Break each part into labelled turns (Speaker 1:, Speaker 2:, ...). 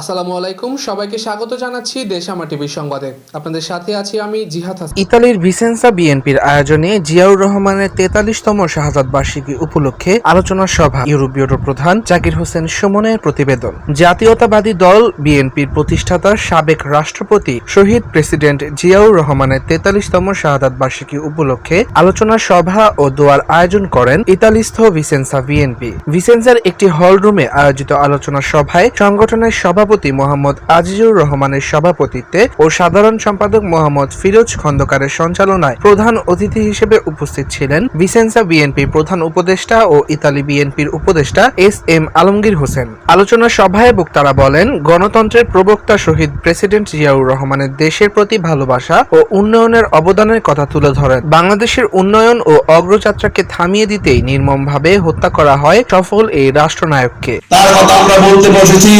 Speaker 1: আসসালামু আলাইকুম, সবাইকে স্বাগত জানাচ্ছি দেশামা টিভির সংবাদে। আপনাদের সাথে আছি আমি জিহাদ হাসান।
Speaker 2: ইতালির ভিসেন্সা বিএনপির আয়োজনে জিয়াউর রহমানের তেতাল্লিশতম শাহাদাত বার্ষিকী উপলক্ষে আলোচনা সভা। ইউরোপীয় প্রধান জাকির হোসেন সুমনের প্রতিবেদন। জাতীয়তাবাদী দল বিএনপির প্রতিষ্ঠাতা সাবেক রাষ্ট্রপতি শহীদ প্রেসিডেন্ট জিয়াউর রহমানের তেতাল্লিশতম শাহাদাত বার্ষিকী উপলক্ষে আলোচনা সভা ও দোয়ার আয়োজন করেন ইতালিস্থ ভিসেন্সা বিএনপি। ভিসেন্সার একটি হল রুমে আয়োজিত আলোচনা সভায় সংগঠনের সভাপতি মোহাম্মদ আজিজুর রহমানের সভাপতিত্বে ও সাধারণ সম্পাদক মোহাম্মদ ফিরোজ খন্দকারের সঞ্চালনায় প্রধান অতিথি হিসেবে উপস্থিত ছিলেন ভিসেন্সা বিএনপির প্রধান উপদেষ্টা ও ইতালি বিএনপির উপদেষ্টা এস এম আলমগীর হোসেন। আলোচনা সভায় বক্তারা বলেন, গণতন্ত্রের প্রবক্তা শহীদ প্রেসিডেন্ট জিয়াউর রহমানের দেশের প্রতি ভালোবাসা ও উন্নয়নের অবদানের কথা তুলে ধরেন। বাংলাদেশের উন্নয়ন ও অগ্রযাত্রাকে থামিয়ে দিতেই নির্মমভাবে হত্যা করা হয় সফল এই রাষ্ট্রনায়ককে।
Speaker 3: তার কথা আমরা বলতে বসেছি।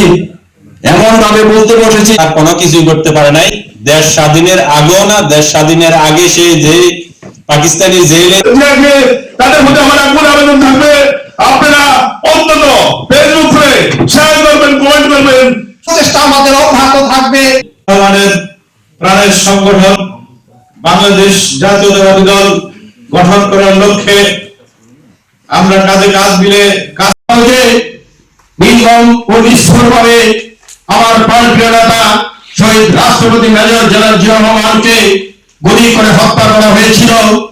Speaker 3: এমন ভাবে বলতে বসেছি আর কোনো কিছু করতে পারে নাই। দেশ স্বাধীনের আগেও না দেশ স্বাধীনের আগে সে যে পাকিস্তানি জেলে
Speaker 4: তাদের মধ্যে আমার আবেদন থাকবে আপনারা অন্তত ফেসবুকে শেয়ার করবেন কমেন্ট করবেন।
Speaker 5: প্রচেষ্টা আমাদের অব্যাহত থাকবে।
Speaker 3: আমাদের প্রাণের সংগঠন বাংলাদেশ জাতীয়তাবাদী দল গঠন করার লক্ষ্যে আমরা কাজে কাজ মিলে কাজ
Speaker 4: নির্মম ও নিষ্ঠুরভাবে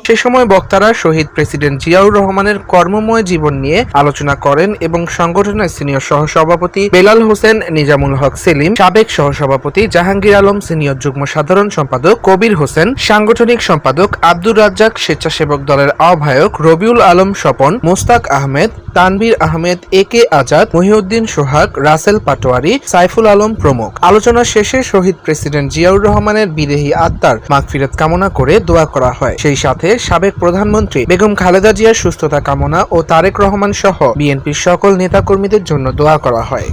Speaker 2: সে সময় বক্তারা শহীদ প্রেসিডেন্ট জিয়াউর রহমানের কর্মময় জীবন নিয়ে আলোচনা করেন এবং সংগঠনের সিনিয়র সহসভাপতি বেলাল হোসেন, নিজামুল হক সেলিম, সাবেক সহসভাপতি জাহাঙ্গীর আলম, সিনিয়র যুগ্ম সাধারণ সম্পাদক কবির হোসেন, সাংগঠনিক সম্পাদক আব্দুর রাজ্জাক, স্বেচ্ছাসেবক দলের আহ্বায়ক রবিউল আলম স্বপন, মোস্তাক আহমেদ তানভীর আহমেদ, এ কে আজাদ, মহিউদ্দিন সোহাগ, রাসেল পাটোয়ারি, সাইফুল আলম প্রমুখ। আলোচনা শেষে শহীদ প্রেসিডেন্ট জিয়াউর রহমানের বিদেহী আত্মার মাগফিরাত কামনা করে দোয়া করা হয়। সেই সাথে সাবেক প্রধানমন্ত্রী বেগম খালেদা জিয়ার সুস্থতা কামনা ও তারেক রহমান সহ বিএনপির সকল নেতাকর্মীদের জন্য দোয়া করা হয়।